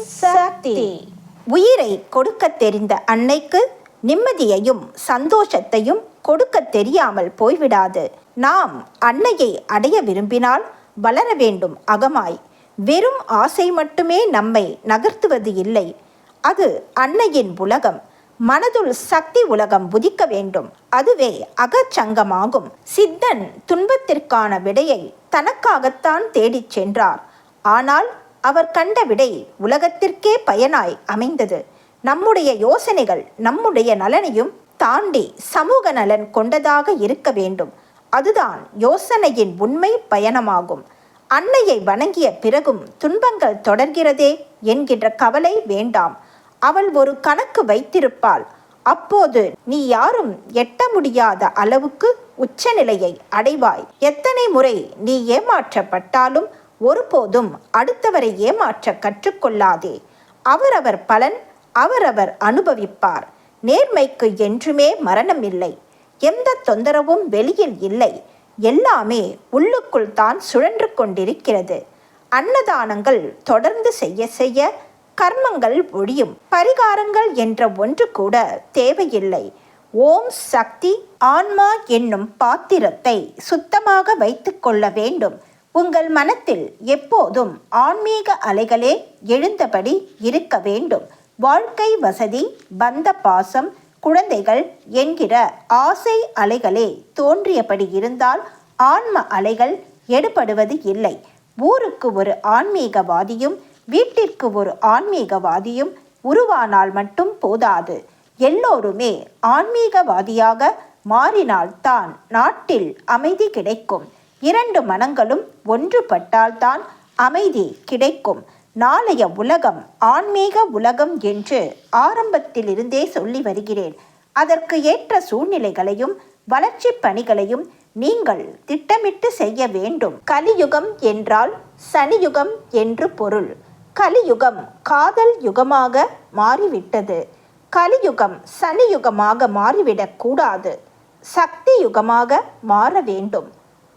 சக்தி. உயிரை கொடுக்க தெரிந்த அன்னைக்கு நிம்மதியையும் சந்தோஷத்தையும் கொடுக்க தெரியாமல் போய்விடாது. நாம் அன்னையை அடைய விரும்பினால் வளர வேண்டும் அகமாய். வெறும் ஆசை மட்டுமே நம்மை நகர்த்துவது இல்லை. அது அன்னையின் உலகம். மனதுள் சக்தி உலகம் புதிக்க வேண்டும். அதுவே அகச்சங்கமாகும். சித்தன் துன்பத்திற்கான விடையை தனக்காகத்தான் தேடிச் சென்றார். ஆனால் அவர் கண்ட விடை உலகத்திற்கே பயனாய் அமைந்தது. நம்முடைய யோசனைகள் நம்முடைய நலனையும் தாண்டி சமூக நலன் கொண்டதாக இருக்க வேண்டும். அதுதான் யோசனையின் உண்மை பயணமாகும். அன்னையை வணங்கிய பிறகும் துன்பங்கள் தொடர்கிறதே என்கின்ற கவலை வேண்டாம். அவள் ஒரு கணக்கு வைத்திருப்பாள். அப்போது நீ யாரும் எட்ட முடியாத அளவுக்கு உச்சநிலையை அடைவாய். எத்தனை முறை நீ ஏமாற்றப்பட்டாலும் ஒருபோதும் அடுத்தவரை ஏமாற்ற கற்றுக்கொள்ளாதே. அவரவர் பலன் அவரவர் அனுபவிப்பார். நேர்மைக்கு என்றுமே மரணம் இல்லை. எந்த தொந்தரவும் வெளியில் இல்லை. எல்லாமே உள்ளுக்குள் தான் சுழன்று கொண்டிருக்கிறது. அன்னதானங்கள் தொடர்ந்து செய்ய செய்ய கர்மங்கள் ஒழியும். பரிகாரங்கள் என்ற ஒன்று கூட தேவையில்லை. ஓம் சக்தி ஆன்மா என்னும் பாத்திரத்தை சுத்தமாக வைத்துக்கொள்ள வேண்டும். உங்கள் மனத்தில் எப்போதும் ஆன்மீக அலைகளே எழுந்தபடி இருக்க வேண்டும். வாழ்க்கை வசதி பந்த பாசம் குழந்தைகள் என்கிற ஆசை அலைகளே தோன்றியபடி இருந்தால் ஆன்ம அலைகள் எடுபடுவது இல்லை. ஊருக்கு ஒரு ஆன்மீகவாதியும் வீட்டிற்கு ஒரு ஆன்மீகவாதியும் உருவானால் மட்டும் போதாது. எல்லோருமே ஆன்மீகவாதியாக மாறினால்தான் நாட்டில் அமைதி கிடைக்கும். இரண்டு மனங்களும் ஒன்றுபட்டால்தான் அமைதி கிடைக்கும். நாளைய உலகம் ஆன்மீக உலகம் என்று ஆரம்பத்திலிருந்தே சொல்லி வருகிறேன். அதற்கு ஏற்ற சூழ்நிலைகளையும் வளர்ச்சி பணிகளையும் நீங்கள் திட்டமிட்டு செய்ய வேண்டும். கலியுகம் என்றால் சனியுகம் என்று பொருள். கலியுகம் காதல் யுகமாக மாறிவிட்டது. கலியுகம் சனியுகமாக மாறிவிடக் கூடாது சக்தி யுகமாக மாற வேண்டும்.